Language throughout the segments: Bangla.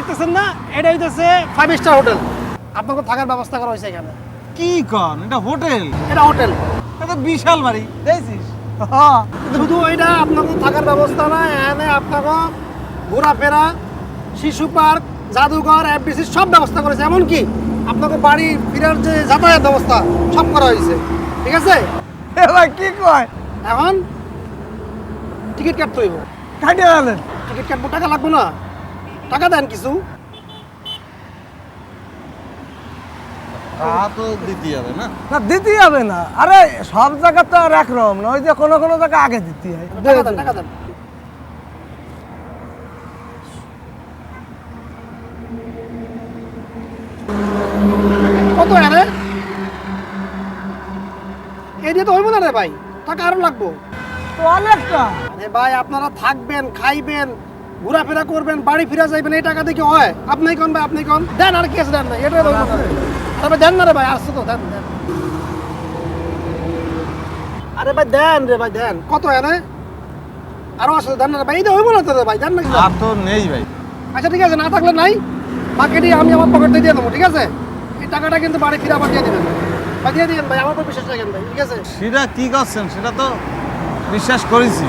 দেখতেছেন না? এটা হইতেছে ফাইভ স্টার হোটেল আপনাকে থাকার ব্যবস্থা করা হয়েছে এখানে। কি কন? এটা হোটেল? এটা হোটেল এটা বিশাল বাড়ি। দেখছিস? শুধু এটা আপনাকে থাকার ব্যবস্থা না এখানে আপনাকে ঘোরাফেরা শিশু পার্ক জাদুঘর এফবিসি সব ব্যবস্থা করেছে। এমনকি আপনাকে বাড়ি ফিরার যে যাতায়াত ব্যবস্থা সব করা হয়েছে। ঠিক আছে? এবার কি কয়? এখন টিকিট কাটতে হইব। কাটিয়ে টিকিট কাটবো টাকা লাগবে না। টাকা দেন কিছু। তা তো দিতে হবে না। না দিতে হবে না। আরে সব জায়গা তো আর একরকম না। ওই যে কোনো কোনো জায়গা আগে দিতে হয়। টাকা দেন টাকা দেন। কত আরে? এই দিয়ে তো হইব না রে ভাই। টাকা আরও লাগবো। তো অনেকটা। আরে ভাই আপনারা থাকবেন খাইবেন। ঘোরাফেরা করবেন বাড়ি ফিরে যাইবেন এই টাকা দিয়ে কি হয়? আপনি কন ভাই আপনি কোন? দেন আর কি আছে দেন না এটা আরে ভাই দেন না রে ভাই আসছে তো দেন দেন। আরে ভাই দেন রে ভাই দেন। কত এনে আরও আসছে দেন না ভাই এই তো হইব না তো রে ভাই দেন না আর তো নেই ভাই। আচ্ছা ঠিক আছে না থাকলে নাই। বাকি বাকিটি আমি আমার পকেট দিয়ে দেবো ঠিক আছে? এই টাকাটা কিন্তু বাড়ি ফিরে আবার দিয়ে দেবেন। ভাই দিয়ে দিন ভাই আমার উপর বিশ্বাস রাখেন ভাই ঠিক আছে? সেটা কি করছেন? সেটা তো বিশ্বাস করেছি।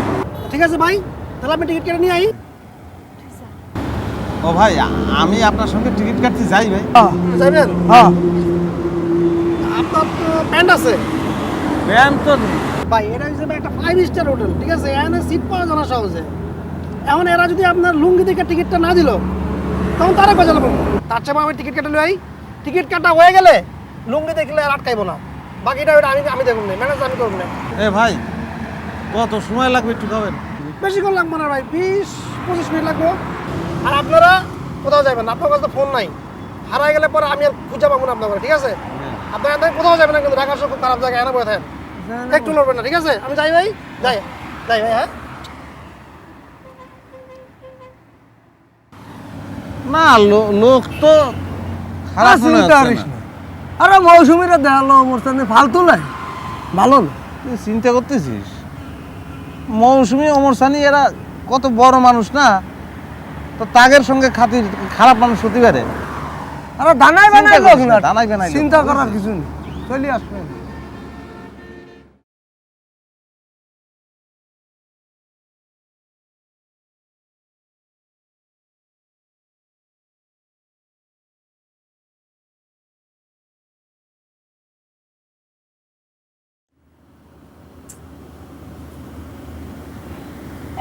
ঠিক আছে ভাই তাহলে আমি টিকিট কেটে নিয়ে আই। ও ভাই আমি আপনার সঙ্গে টিকিট কাটতে যাই ভাই। যাবেন হ্যাঁ আপনার তো প্যান্ট আছে। ব্যায়াম তো। ভাই এটা হিসেবে একটা ফাইভ স্টার হোটেল ঠিক আছে? এখানে সিট পাওয়া যায় না সহজে। এখন এরা যদি আপনার লুঙ্গি দেখে টিকিটটা না দিল তখন তারা বাজালো তার চেয়ে আমি টিকিট কেটে লই টিকিট কাটা হয়ে গেলে লুঙ্গি দেখলে আর আটকাইবো না। বাকিটা ওটা আমি আমি দেখুন না ম্যানেজ আমি করব না এ ভাই কত সময় লাগবে একটু খাবেন বেশিক্ষণ লাগবে না ভাই বিশ পঁচিশ মিনিট লাগবে। আর আপনারা কোথাও যাবেন না। আপনার কাছে তো ফোন নাই। হারাই গেলে পরে আমি আর খুঁজে পাবো না আপনার ঠিক আছে? আপনার এখান কোথাও যাবেন না কিন্তু ঢাকার সব খুব খারাপ জায়গায় এনে থাকেন। একটু লড়বেন না ঠিক আছে? আমি যাই ভাই যাই যাই ভাই হ্যাঁ? না লোক তো খারাপ চিন্তা করিস। না। আরে মৌসুমিরা দেখাল মোর সামনে ফালতু নাই ভালো না। তুই চিন্তা করতেছিস? মৌসুমি অমর সানি এরা কত বড় মানুষ না? তো তাগের সঙ্গে খাতির খারাপ মানুষ হতে পারে। আরে দানাই চিন্তা বানাই লোক করিস না না, দানাই বানাই চিন্তা করার কিছু নেই। চলে আসবে।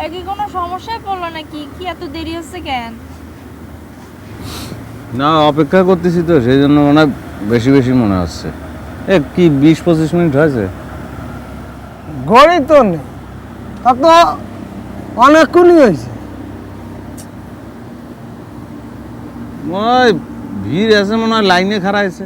এ কি কোনো সমস্যায় পড়ল নাকি? কি এত দেরি হচ্ছে কেন? না অপেক্ষা করতেছি তো সেই জন্য মনে হয় বেশি বেশি মনে হচ্ছে। এ কি বিশ পঁচিশ মিনিট হয়েছে? গড়ি তো নেই। তা তো অনেকক্ষণই হয়েছে। মনে হয় ভিড় আছে মনে হয় লাইনে খাড়া আছে